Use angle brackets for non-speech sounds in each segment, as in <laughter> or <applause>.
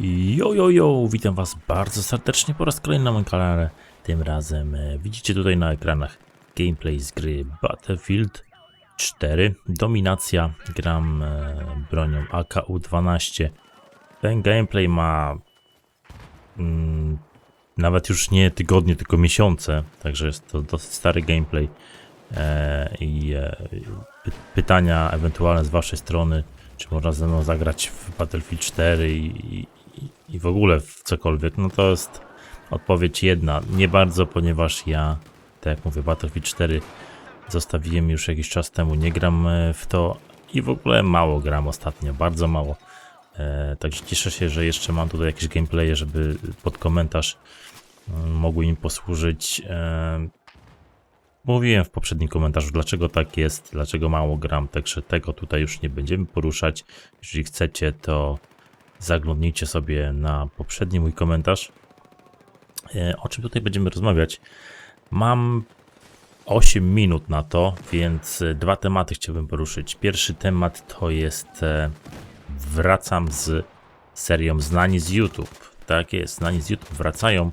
Jo, jo, witam was bardzo serdecznie po raz kolejny na moim kanale. Tym razem e, widzicie tutaj na ekranach gameplay z gry Battlefield 4. Dominacja, gram e, bronią AKU-12. Ten gameplay ma mm, nawet już nie tygodnie, tylko miesiące, także jest to dosyć stary gameplay. E, I e, py pytania ewentualne z waszej strony, czy można ze mną zagrać w Battlefield 4 i, i, i w ogóle w cokolwiek, no to jest odpowiedź jedna. Nie bardzo, ponieważ ja, tak jak mówię, Battlefield 4 zostawiłem już jakiś czas temu, nie gram e, w to i w ogóle mało gram ostatnio, bardzo mało. E, także cieszę się, że jeszcze mam tutaj jakieś gameplaye, żeby pod komentarz mogły im posłużyć. E, Mówiłem w poprzednim komentarzu, dlaczego tak jest, dlaczego mało gram, także tego tutaj już nie będziemy poruszać. Jeżeli chcecie, to zaglądnijcie sobie na poprzedni mój komentarz. E, O czym tutaj będziemy rozmawiać? Mam 8 minut na to, więc e, dwa tematy chciałbym poruszyć. Pierwszy temat to jest e, wracam z serią Znani z YouTube. Tak jest, Znani z YouTube wracają.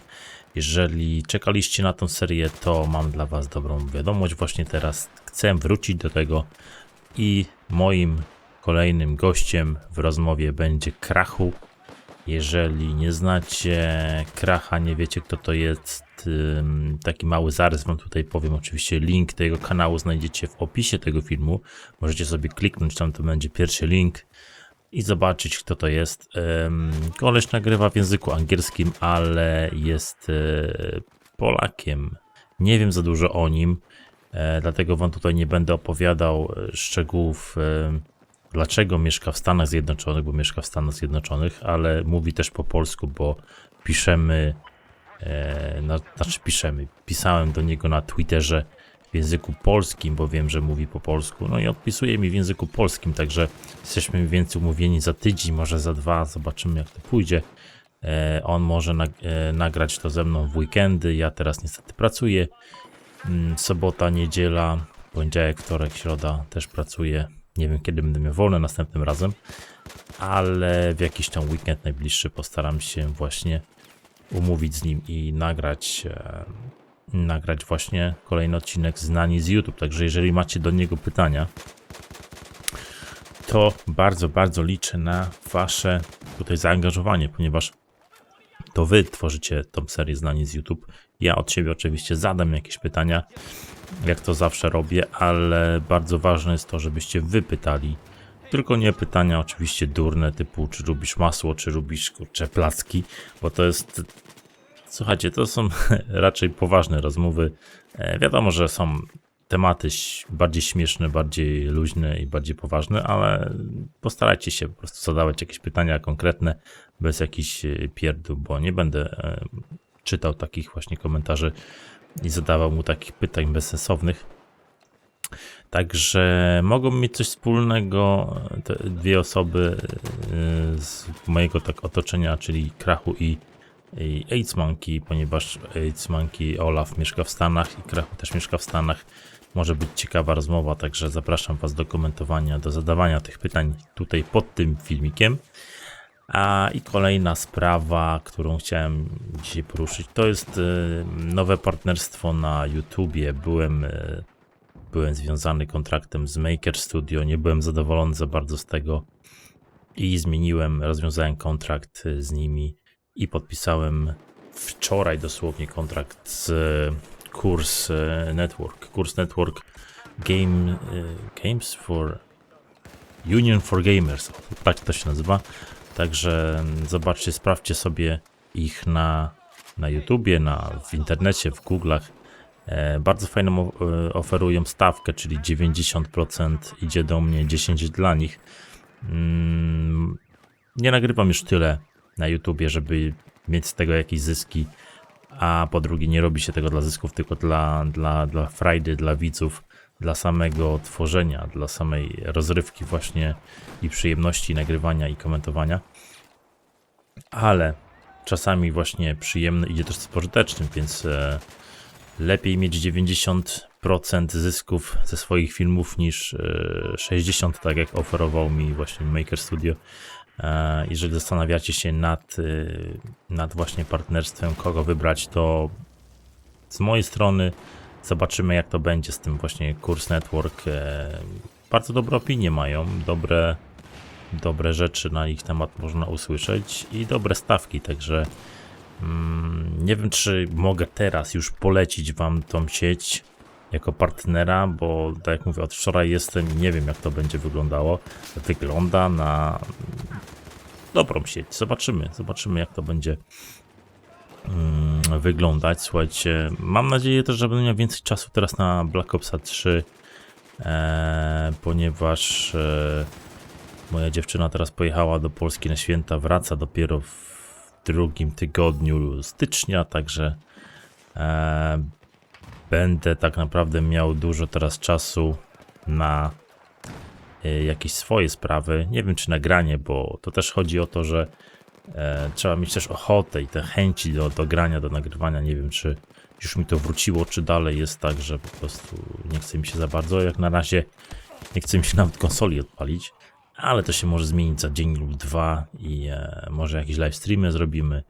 Jeżeli czekaliście na tą serię, to mam dla Was dobrą wiadomość. Właśnie teraz chcę wrócić do tego i moim kolejnym gościem w rozmowie będzie Krachu. Jeżeli nie znacie Kracha, nie wiecie kto to jest, taki mały zarys Wam tutaj powiem. Oczywiście link do jego kanału znajdziecie w opisie tego filmu. Możecie sobie kliknąć, tam to będzie pierwszy link i zobaczyć, kto to jest. Koleś nagrywa w języku angielskim, ale jest e, Polakiem. Nie wiem za dużo o nim, e, dlatego wam tutaj nie będę opowiadał e, szczegółów, dlaczego mieszka w Stanach Zjednoczonych, bo mieszka w Stanach Zjednoczonych, ale mówi też po polsku, bo piszemy, na, znaczy piszemy, pisałem do niego na Twitterze w języku polskim, bo wiem, że mówi po polsku. No i odpisuje mi w języku polskim, także jesteśmy mniej więcej umówieni za tydzień, może za dwa, zobaczymy jak to pójdzie. E, on może e, nagrać to ze mną w weekendy, ja teraz niestety pracuję. Mm, sobota, niedziela, poniedziałek, wtorek, środa też pracuję. Nie wiem kiedy będę miał wolne następnym razem, ale w jakiś tam weekend najbliższy postaram się właśnie umówić z nim i nagrać e, nagrać właśnie kolejny odcinek znani z YouTube. Także jeżeli macie do niego pytania, to bardzo, bardzo liczę na Wasze tutaj zaangażowanie, ponieważ to Wy tworzycie tą serię znani z YouTube. Ja od siebie oczywiście zadam jakieś pytania, jak to zawsze robię, ale bardzo ważne jest to, żebyście Wy pytali. Tylko nie pytania oczywiście durne typu czy lubisz masło, czy lubisz kurcze placki, bo to jest Słuchajcie, to są <laughs> raczej poważne rozmowy. E, wiadomo, że są tematy bardziej śmieszne, bardziej luźne i bardziej poważne, ale postarajcie się po prostu zadawać jakieś pytania konkretne, bez jakichś e, pierdół, bo nie będę e, czytał takich właśnie komentarzy i zadawał mu takich pytań bezsensownych. Także mogą mieć coś wspólnego te dwie osoby z mojego tak otoczenia, czyli Krachu i i AIDS Monkey, ponieważ AIDS Monkey Olaf mieszka w Stanach i Krachu też mieszka w Stanach. Może być ciekawa rozmowa, także zapraszam Was do komentowania, do zadawania tych pytań tutaj pod tym filmikiem. A i kolejna sprawa, którą chciałem dzisiaj poruszyć, to jest e, nowe partnerstwo na YouTubie. Byłem, e, byłem związany kontraktem z Maker Studio, nie byłem zadowolony za bardzo z tego i zmieniłem, rozwiązałem kontrakt e, z nimi i podpisałem wczoraj dosłownie kontrakt z Kurs e, Network. Kurs Network Game, e, Games for Union for Gamers. Tak to się nazywa. Także zobaczcie, sprawdźcie sobie ich na, na YouTubie, na, w internecie, w Google'ach. E, bardzo fajną e, oferują stawkę, czyli 90% idzie do mnie, 10% dla nich. Mm, nie nagrywam już tyle na YouTubie, żeby mieć z tego jakieś zyski, a po drugie nie robi się tego dla zysków, tylko dla, dla, dla frajdy, dla widzów, dla samego tworzenia, dla samej rozrywki właśnie i przyjemności nagrywania i komentowania. Ale czasami właśnie przyjemny idzie też z pożytecznym, więc e, lepiej mieć 90% zysków ze swoich filmów niż e, 60%, tak jak oferował mi właśnie Maker Studio. E, Jeżeli zastanawiacie się nad, y, nad właśnie partnerstwem, kogo wybrać, to z mojej strony zobaczymy, jak to będzie z tym właśnie Kurs Network. E, Bardzo dobre opinie mają, dobre, dobre rzeczy na ich temat można usłyszeć i dobre stawki, także mm, nie wiem, czy mogę teraz już polecić Wam tą sieć jako partnera, bo tak jak mówię, od wczoraj jestem i nie wiem, jak to będzie wyglądało. Wygląda na dobrą sieć. Zobaczymy, zobaczymy, jak to będzie mm, wyglądać. Słuchajcie, mam nadzieję też, że będę miał więcej czasu teraz na Black Opsa 3, e, ponieważ e, moja dziewczyna teraz pojechała do Polski na święta, wraca dopiero w drugim tygodniu stycznia, także e, będę tak naprawdę miał dużo teraz czasu na e, jakieś swoje sprawy. Nie wiem, czy nagranie, bo to też chodzi o to, że e, trzeba mieć też ochotę i te chęci do, do grania, do nagrywania. Nie wiem, czy już mi to wróciło, czy dalej jest tak, że po prostu nie chce mi się za bardzo. Jak na razie nie chce mi się nawet konsoli odpalić, ale to się może zmienić za dzień lub dwa i e, może jakieś live streamy zrobimy,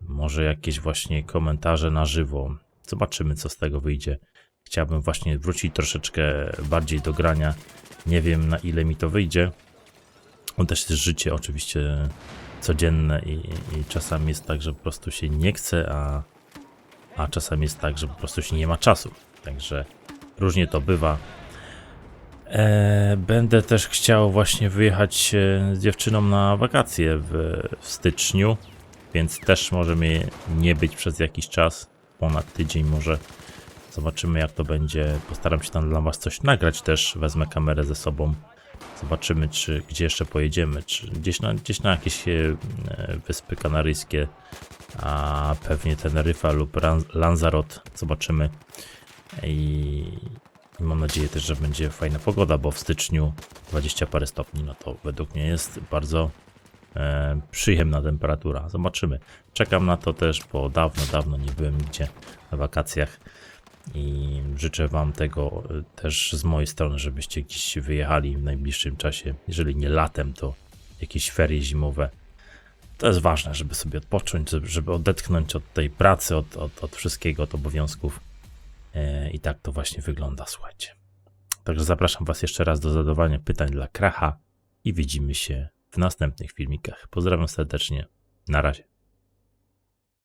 może jakieś właśnie komentarze na żywo. Zobaczymy, co z tego wyjdzie. Chciałbym właśnie wrócić troszeczkę bardziej do grania. Nie wiem, na ile mi to wyjdzie. On też jest życie oczywiście codzienne i, i czasami jest tak, że po prostu się nie chce, a, a czasami jest tak, że po prostu się nie ma czasu. Także różnie to bywa. E, będę też chciał właśnie wyjechać e, z dziewczyną na wakacje w, w styczniu, więc też może mnie nie być przez jakiś czas, ponad tydzień może. Zobaczymy jak to będzie. Postaram się tam dla Was coś nagrać też. Wezmę kamerę ze sobą. Zobaczymy, czy gdzie jeszcze pojedziemy. Czy gdzieś na, gdzieś na jakieś e, wyspy kanaryjskie, a pewnie Teneryfa lub Lanzarote. Zobaczymy. I, I mam nadzieję też, że będzie fajna pogoda, bo w styczniu 20 parę stopni, no to według mnie jest bardzo e, przyjemna temperatura. Zobaczymy. Czekam na to też, bo dawno, dawno nie byłem nigdzie na wakacjach i życzę Wam tego e, też z mojej strony, żebyście gdzieś wyjechali w najbliższym czasie. Jeżeli nie latem, to jakieś ferie zimowe. To jest ważne, żeby sobie odpocząć, żeby- odetchnąć od tej pracy, od, od, od wszystkiego, od obowiązków. E, I tak to właśnie wygląda, słuchajcie. Także zapraszam Was jeszcze raz do zadawania pytań dla Kracha i widzimy się w następnych filmikach. Pozdrawiam serdecznie. Na razie.